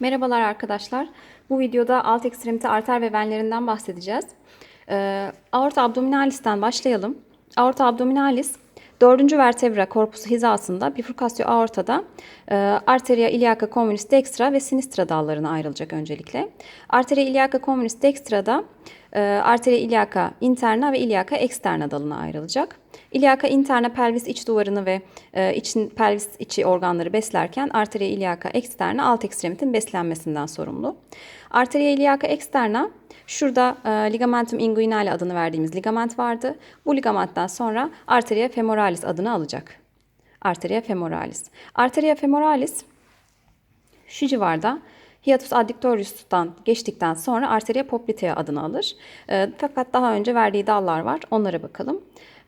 Merhabalar arkadaşlar. Bu videoda alt ekstremite arter ve venlerinden bahsedeceğiz. Ee, aorta abdominalis'ten başlayalım. Aorta abdominalis dördüncü vertebra korpusu hizasında bifurkasyo aortada e, arteria iliaca communis dextra ve sinistra dallarına ayrılacak öncelikle. Arteria iliaca communis dextra'da e, arteria iliaca interna ve iliaca externa dalına ayrılacak. İliaka interna pelvis iç duvarını ve e, için pelvis içi organları beslerken arteria iliaca externa alt ekstremitin beslenmesinden sorumlu. Arteria iliaca externa şurada e, ligamentum inguinale adını verdiğimiz ligament vardı. Bu ligamentten sonra arteria femoralis adını alacak. Arteria femoralis. Arteria femoralis şu civarda hiatus adductorius'tan geçtikten sonra arteria poplitea adını alır. E, fakat daha önce verdiği dallar var. Onlara bakalım.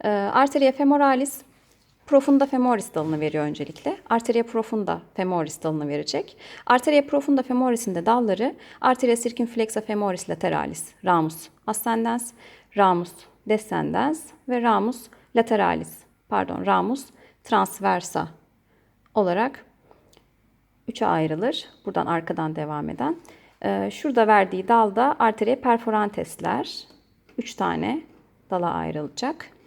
E, arteria femoralis profunda femoris dalını veriyor öncelikle. Arteria profunda femoris dalını verecek. Arteria profunda femoris'in de dalları arteria circumflexa femoris lateralis, ramus ascendens, ramus descendens ve ramus lateralis, pardon ramus transversa olarak üçe ayrılır. Buradan arkadan devam eden. Ee, şurada verdiği dalda arteria perforantesler. Üç tane dala ayrılacak.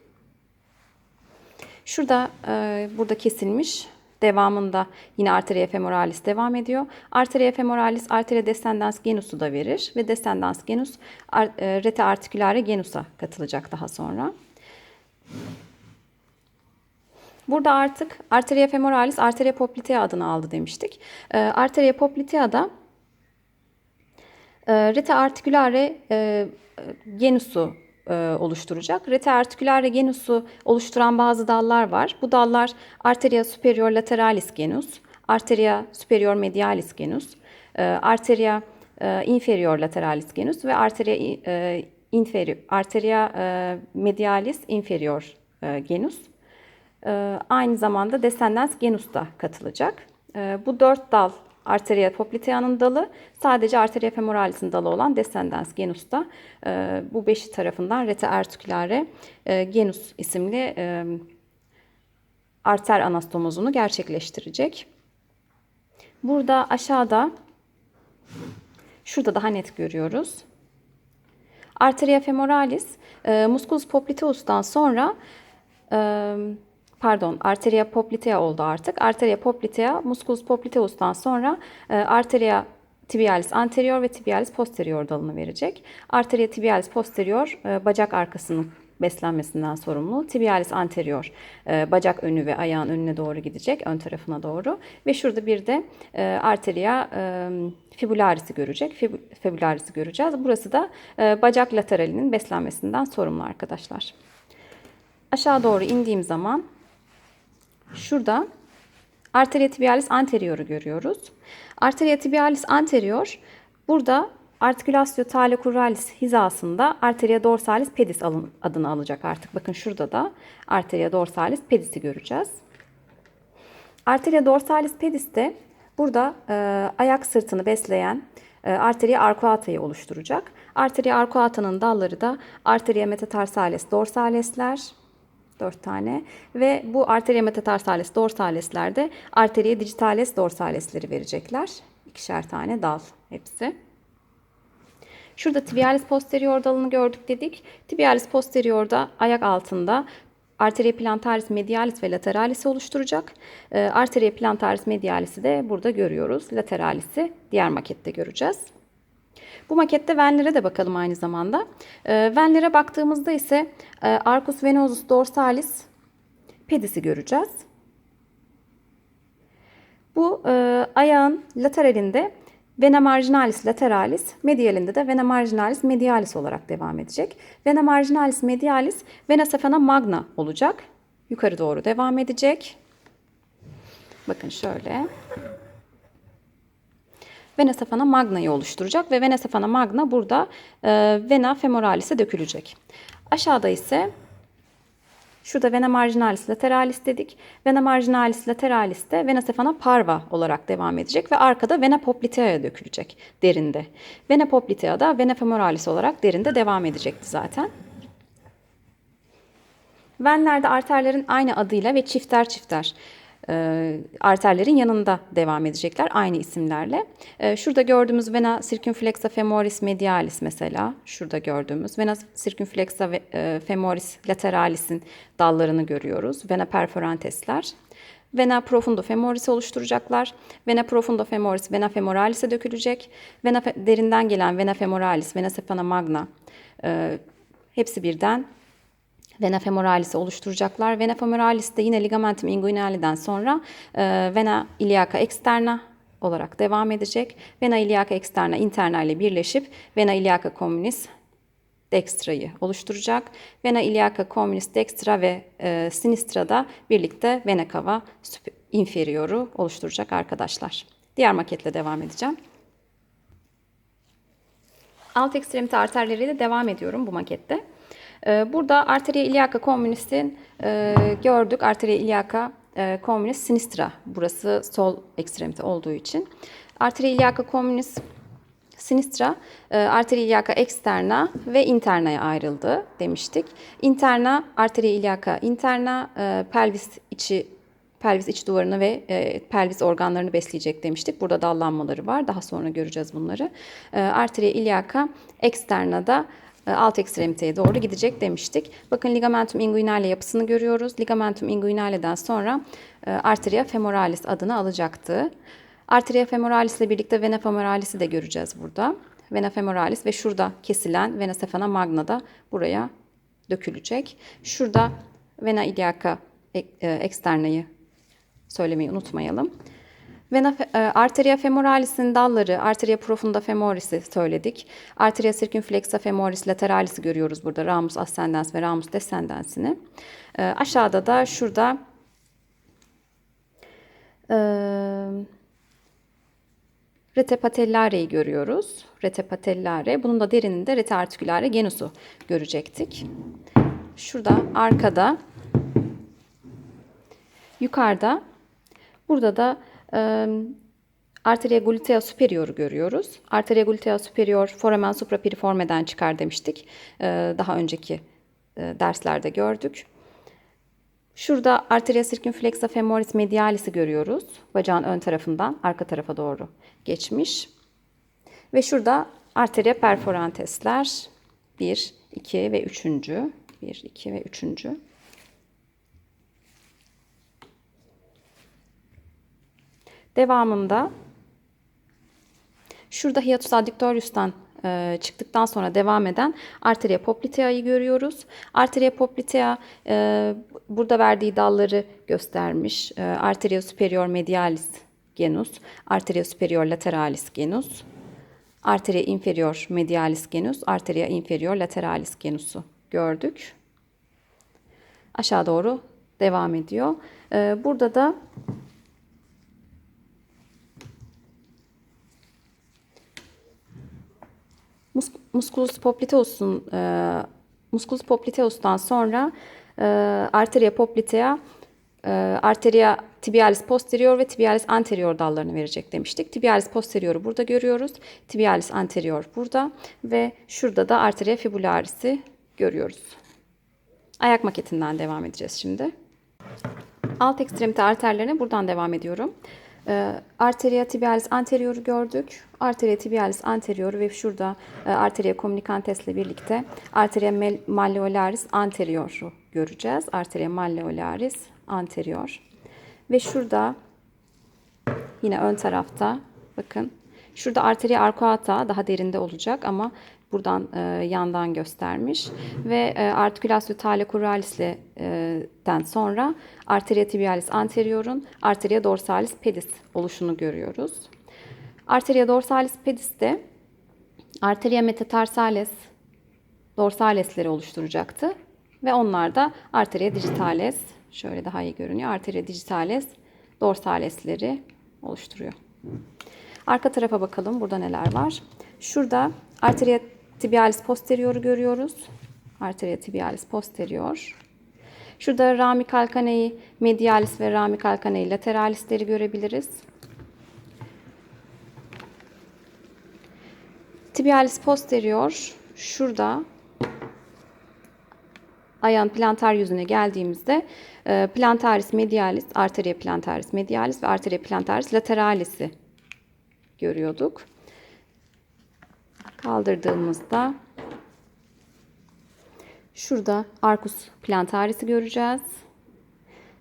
Şurada e, burada kesilmiş. Devamında yine arteria femoralis devam ediyor. Arteria femoralis arteria descendens genusu da verir ve descendens genus ar, e, rete articulare genusa katılacak daha sonra. Burada artık arteria femoralis arteria poplitea adını aldı demiştik. E, arteria poplitea'da e, rete articulare e, genusu e, oluşturacak. Rete articulare genusu oluşturan bazı dallar var. Bu dallar arteria superior lateralis genus, arteria superior medialis genus, e, arteria e, inferior lateralis genus ve arteria e, inferior, arteria medialis inferior genus. Aynı zamanda descendens genus da katılacak. Bu dört dal arteria poplitea'nın dalı, sadece arteria femoralis'in dalı olan descendens genus'ta e, bu beşi tarafından rete articulare e, genus isimli e, arter anastomozunu gerçekleştirecek. Burada aşağıda şurada daha net görüyoruz. Arteria femoralis e, musculus popliteus'tan sonra e, pardon arteria poplitea oldu artık. Arteria poplitea musculus popliteus'tan sonra e, arteria tibialis anterior ve tibialis posterior dalını verecek. Arteria tibialis posterior e, bacak arkasının beslenmesinden sorumlu. Tibialis anterior e, bacak önü ve ayağın önüne doğru gidecek, ön tarafına doğru. Ve şurada bir de e, arteria e, fibularis'i görecek. Fib, fibularis'i göreceğiz. Burası da e, bacak lateralinin beslenmesinden sorumlu arkadaşlar. Aşağı doğru indiğim zaman Şurada arteria tibialis anterior'u görüyoruz. Arteria tibialis anterior burada artikülasyo talocruralis hizasında arteria dorsalis pedis adını alacak artık. Bakın şurada da arteria dorsalis pedis'i göreceğiz. Arteria dorsalis pedis de burada e, ayak sırtını besleyen e, arteria arcuata'yı oluşturacak. Arteria arcuata'nın dalları da arteria metatarsales dorsalesler, 4 tane ve bu arteria metatarsalis dorsales'lerde arteria digitalis dorsales'leri verecekler. İkişer tane dal hepsi. Şurada tibialis posterior dalını gördük dedik. Tibialis posteriorda ayak altında arteria plantaris medialis ve lateralis'i oluşturacak. E, arteria plantaris medialis'i de burada görüyoruz. Lateralis'i diğer makette göreceğiz. Bu makette venlere de bakalım aynı zamanda. E, venlere baktığımızda ise e, arcus venosus dorsalis pedisi göreceğiz. Bu e, ayağın lateralinde vena marginalis lateralis, medialinde de vena marginalis medialis olarak devam edecek. Vena marginalis medialis vena safena magna olacak. Yukarı doğru devam edecek. Bakın şöyle vena safana magna'yı oluşturacak ve vena safana magna burada e, vena femoralis'e dökülecek. Aşağıda ise Şurada vena marginalis lateralis dedik. Vena marginalis lateralis de vena safana parva olarak devam edecek ve arkada vena poplitea'ya dökülecek derinde. Vena poplitea da vena femoralis olarak derinde devam edecekti zaten. Venlerde arterlerin aynı adıyla ve çifter çifter e, arterlerin yanında devam edecekler aynı isimlerle. E, şurada gördüğümüz vena circumflexa femoris medialis mesela şurada gördüğümüz vena circumflexa ve, e, femoris lateralis'in dallarını görüyoruz. Vena perforantesler. Vena profundo femoris oluşturacaklar. Vena profundo femoris vena femoralis'e dökülecek. Vena derinden gelen vena femoralis, vena sephana magna e, hepsi birden vena femoralis'i oluşturacaklar. Vena femoralis de yine ligamentum inguinali'den sonra e, vena iliaca externa olarak devam edecek. Vena iliaca externa interna ile birleşip vena iliaca communis dextra'yı oluşturacak. Vena iliaca communis dextra ve e, sinistra da birlikte vena cava inferioru oluşturacak arkadaşlar. Diğer maketle devam edeceğim. Alt ekstremite arterleriyle devam ediyorum bu makette. Ee, Burada arteria iliaca communis'in e, gördük. Arteria iliaca e, communis sinistra. Burası sol ekstremite olduğu için. Arteria iliaca communis sinistra, e, arteria iliaca externa ve internaya ayrıldı demiştik. Interna, arteria iliaca interna, e, pelvis içi pelvis iç duvarını ve e, pelvis organlarını besleyecek demiştik. Burada dallanmaları var. Daha sonra göreceğiz bunları. E, arteria iliaca externa da e, alt ekstremiteye doğru gidecek demiştik. Bakın ligamentum inguinale yapısını görüyoruz. Ligamentum inguinale'den sonra e, arteria femoralis adını alacaktı. Arteria femoralis ile birlikte vena femoralis'i de göreceğiz burada. Vena femoralis ve şurada kesilen vena sephana magna da buraya dökülecek. Şurada vena iliaca e- e, söylemeyi unutmayalım. Vena, e, arteria femoralis'in dalları, arteria profunda femoris'i söyledik. Arteria circumflexa femoris lateralis'i görüyoruz burada. Ramus ascendens ve ramus descendens'ini. E, aşağıda da şurada e, rete patellare'yi görüyoruz. Rete patellare. Bunun da derininde rete articulare genusu görecektik. Şurada arkada Yukarıda burada da arteria glutea superior'u görüyoruz. Arteria glutea superior foramen suprapiriformeden çıkar demiştik. Daha önceki derslerde gördük. Şurada arteria circumflexa femoris medialis'i görüyoruz. Bacağın ön tarafından arka tarafa doğru geçmiş. Ve şurada arteria perforantesler 1, 2 ve 3. 1, 2 ve 3. Devamında şurada hiatus adductorius'tan e, çıktıktan sonra devam eden arteria poplitea'yı görüyoruz. Arteria poplitea e, burada verdiği dalları göstermiş. E, arteria superior medialis genus, arteria superior lateralis genus, arteria inferior medialis genus, arteria inferior lateralis genusu gördük. Aşağı doğru devam ediyor. Burada da Musculus popliteus'un e, Musculus popliteus'tan sonra e, arteria poplitea e, arteria tibialis posterior ve tibialis anterior dallarını verecek demiştik. Tibialis posterioru burada görüyoruz. Tibialis anterior burada ve şurada da arteria fibularis'i görüyoruz. Ayak maketinden devam edeceğiz şimdi. Alt ekstremite arterlerine buradan devam ediyorum. Ee, arteria tibialis anterioru gördük. Arteria tibialis anterioru ve şurada e, arteria communicantes ile birlikte arteria malleolaris anterioru göreceğiz. Arteria malleolaris anterior. Ve şurada yine ön tarafta bakın şurada arteria arcuata daha derinde olacak ama buradan e, yandan göstermiş ve e, artikülasyon talocuralis'den sonra arteria tibialis anterior'un arteria dorsalis pedis oluşunu görüyoruz. Arteria dorsalis pedis'te arteria metatarsales dorsalesleri oluşturacaktı ve onlar da arteria digitales şöyle daha iyi görünüyor. Arteria digitales dorsalesleri oluşturuyor. Arka tarafa bakalım. Burada neler var? Şurada arteria tibialis posterioru görüyoruz. Arteria tibialis posterior. Şurada rami calcanei medialis ve rami calcanei lateralisleri görebiliriz. Tibialis posterior şurada ayağın planter yüzüne geldiğimizde e, plantaris medialis, arteria plantaris medialis ve arteria plantaris lateralis'i görüyorduk. Kaldırdığımızda şurada arcus plantaris'i göreceğiz.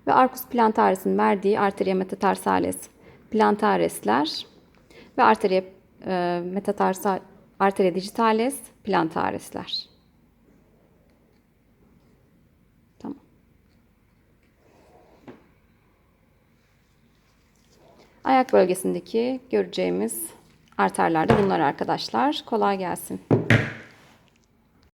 Ve arcus plantaris'in verdiği arteria metatarsales plantaresler ve arteria e, metatarsal arteria digitalis plantaresler. Tamam. Ayak bölgesindeki göreceğimiz artarlarda bunlar arkadaşlar. Kolay gelsin.